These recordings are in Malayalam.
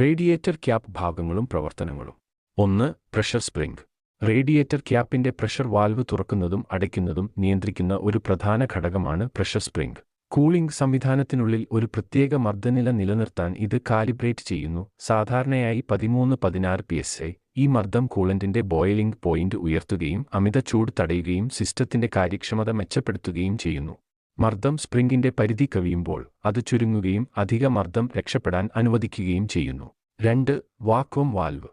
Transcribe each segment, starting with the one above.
റേഡിയേറ്റർ ക്യാപ്പ് ഭാഗങ്ങളും പ്രവർത്തനങ്ങളും. ഒന്ന് പ്രഷർ സ്പ്രിംഗ്. റേഡിയേറ്റർ ക്യാപ്പിന്റെ പ്രഷർ വാൽവ് തുറക്കുന്നതും അടയ്ക്കുന്നതും നിയന്ത്രിക്കുന്ന ഒരു പ്രധാന ഘടകമാണ് പ്രഷർ സ്പ്രിംഗ്. കൂളിംഗ് സംവിധാനത്തിനുള്ളിൽ ഒരു പ്രത്യേക മർദ്ദനില നിലനിർത്താൻ ഇത് കാലിബ്രേറ്റ് ചെയ്യുന്നു. സാധാരണയായി പതിമൂന്ന് പതിനാറ് പി എസ് ഐ ഈ മർദ്ദം കൂളന്റിന്റെ ബോയിലിംഗ് പോയിന്റ് ഉയർത്തുകയും അമിത ചൂട് തടയുകയും സിസ്റ്റത്തിന്റെ കാര്യക്ഷമത മെച്ചപ്പെടുത്തുകയും ചെയ്യുന്നു. മർദ്ദം സ്പ്രിംഗിന്റെ പരിധി കവിയുമ്പോൾ അത് ചുരുങ്ങുകയും അധിക മർദ്ദം രക്ഷപ്പെടാൻ അനുവദിക്കുകയും ചെയ്യുന്നു. രണ്ട് വാക്വം വാൽവ്.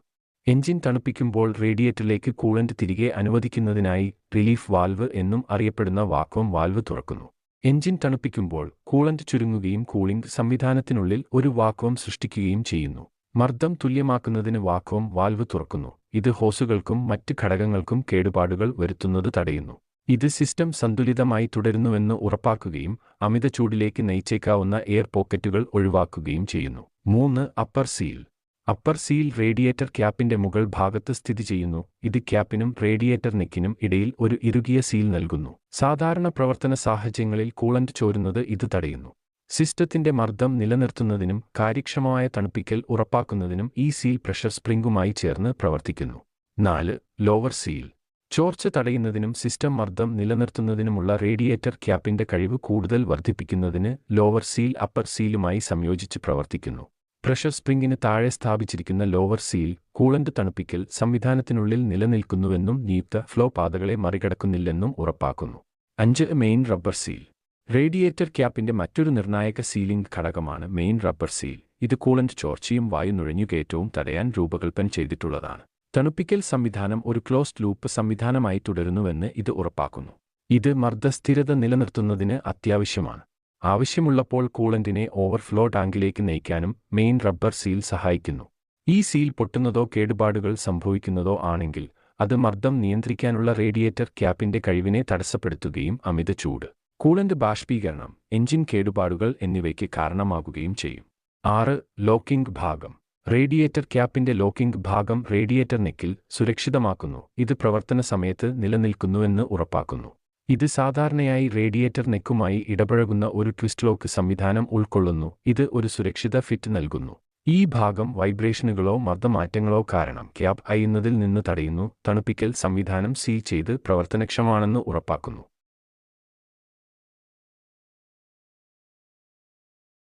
എഞ്ചിൻ തണുപ്പിക്കുമ്പോൾ റേഡിയേറ്ററിലേക്ക് കൂളന്റ് തിരികെ അനുവദിക്കുന്നതിനായി റിലീഫ് വാൽവ് എന്നും അറിയപ്പെടുന്ന വാക്വം വാൽവ് തുറക്കുന്നു. എഞ്ചിൻ തണുപ്പിക്കുമ്പോൾ കൂളന്റ് ചുരുങ്ങുകയും കൂളിംഗ് സംവിധാനത്തിനുള്ളിൽ ഒരു വാക്വം സൃഷ്ടിക്കുകയും ചെയ്യുന്നു. മർദ്ദം തുല്യമാക്കുന്നതിന് വാക്വം വാൽവ് തുറക്കുന്നു. ഇത് ഹോസുകൾക്കും മറ്റ് ഘടകങ്ങൾക്കും കേടുപാടുകൾ വരുത്തുന്നത് തടയുന്നു. ഇത് സിസ്റ്റം സന്തുലിതമായി തുടരുന്നുവെന്ന് ഉറപ്പാക്കുകയും അമിത ചൂടിലേക്ക് നയിച്ചേക്കാവുന്ന എയർ പോക്കറ്റുകൾ ഒഴിവാക്കുകയും ചെയ്യുന്നു. മൂന്ന് upper seal. Upper seal radiator ക്യാപ്പിന്റെ മുകൾ ഭാഗത്ത് സ്ഥിതി ചെയ്യുന്നു. ഇത് ക്യാപ്പിനും റേഡിയേറ്റർ നെക്കിനും ഇടയിൽ ഒരു ഇറുകിയ സീൽ നൽകുന്നു. സാധാരണ പ്രവർത്തന സാഹചര്യങ്ങളിൽ കൂളന്റ് ചോരുന്നത് ഇത് തടയുന്നു. സിസ്റ്റത്തിന്റെ മർദ്ദം നിലനിർത്തുന്നതിനും കാര്യക്ഷമമായ തണുപ്പിക്കൽ ഉറപ്പാക്കുന്നതിനും ഈ സീൽ പ്രഷർ സ്പ്രിംഗുമായി ചേർന്ന് പ്രവർത്തിക്കുന്നു. നാല് ലോവർ സീൽ. ചോർച്ച തടയുന്നതിനും സിസ്റ്റം മർദ്ദം നിലനിർത്തുന്നതിനുമുള്ള റേഡിയേറ്റർ ക്യാപ്പിന്റെ കഴിവ് കൂടുതൽ വർദ്ധിപ്പിക്കുന്നതിന് ലോവർ സീൽ അപ്പർ സീലുമായി സംയോജിച്ച് പ്രവർത്തിക്കുന്നു. പ്രഷർ സ്പ്രിംഗിന് താഴെ സ്ഥാപിച്ചിരിക്കുന്ന ലോവർ സീൽ കൂളന്റ് തണുപ്പിക്കൽ സംവിധാനത്തിനുള്ളിൽ നിലനിൽക്കുന്നുവെന്നും നിയുക്ത ഫ്ലോ പാതകളെ മറികടക്കുന്നില്ലെന്നും ഉറപ്പാക്കുന്നു. അഞ്ച് മെയിൻ റബ്ബർ സീൽ. റേഡിയേറ്റർ ക്യാപ്പിന്റെ മറ്റൊരു നിർണായക സീലിംഗ് ഘടകമാണ് മെയിൻ റബ്ബർ സീൽ. ഇത് കൂളന്റ് ചോർച്ചയും വായു നുഴഞ്ഞുകയറ്റവും തടയാൻ രൂപകൽപ്പന ചെയ്തിട്ടുള്ളതാണ്. തണുപ്പിക്കൽ സംവിധാനം ഒരു ക്ലോസ്ഡ് ലൂപ്പ് സംവിധാനമായി തുടരുന്നുവെന്ന് ഇത് ഉറപ്പാക്കുന്നു. ഇത് മർദ്ദസ്ഥിരത നിലനിർത്തുന്നതിന് അത്യാവശ്യമാണ്. ആവശ്യമുള്ളപ്പോൾ കൂളന്റിനെ ഓവർഫ്ലോ ടാങ്കിലേക്ക് നയിക്കാനും മെയിൻ റബ്ബർ സീൽ സഹായിക്കുന്നു. ഈ സീൽ പൊട്ടുന്നതോ കേടുപാടുകൾ സംഭവിക്കുന്നതോ ആണെങ്കിൽ അത് മർദ്ദം നിയന്ത്രിക്കാനുള്ള റേഡിയേറ്റർ ക്യാപ്പിന്റെ കഴിവിനെ തടസ്സപ്പെടുത്തുകയും അമിത ചൂട് കൂളന്റ് ബാഷ്പീകരണം എഞ്ചിൻ കേടുപാടുകൾ എന്നിവയ്ക്ക് കാരണമാകുകയും ചെയ്യും. ആറ് ലോക്കിംഗ് ഭാഗം. റേഡിയേറ്റർ ക്യാപ്പിന്റെ ലോക്കിംഗ് ഭാഗം റേഡിയേറ്റർ നെക്കിൽ സുരക്ഷിതമാക്കുന്നു. ഇത് പ്രവർത്തന സമയത്ത് നിലനിൽക്കുന്നുവെന്ന് ഉറപ്പാക്കുന്നു. ഇത് സാധാരണയായി റേഡിയേറ്റർ നെക്കുമായി ഇടപഴകുന്ന ഒരു ട്വിസ്റ്റ് ലോക്ക് സംവിധാനം ഉൾക്കൊള്ളുന്നു. ഇത് ഒരു സുരക്ഷിത ഫിറ്റ് നൽകുന്നു. ഈ ഭാഗം വൈബ്രേഷനുകളോ മർദ്ദമാറ്റങ്ങളോ കാരണം ക്യാപ് അയുന്നതിൽ നിന്ന് തടയുന്നു. തണുപ്പിക്കൽ സംവിധാനം സീൽ ചെയ്ത് പ്രവർത്തനക്ഷമമാണെന്ന് ഉറപ്പാക്കുന്നു.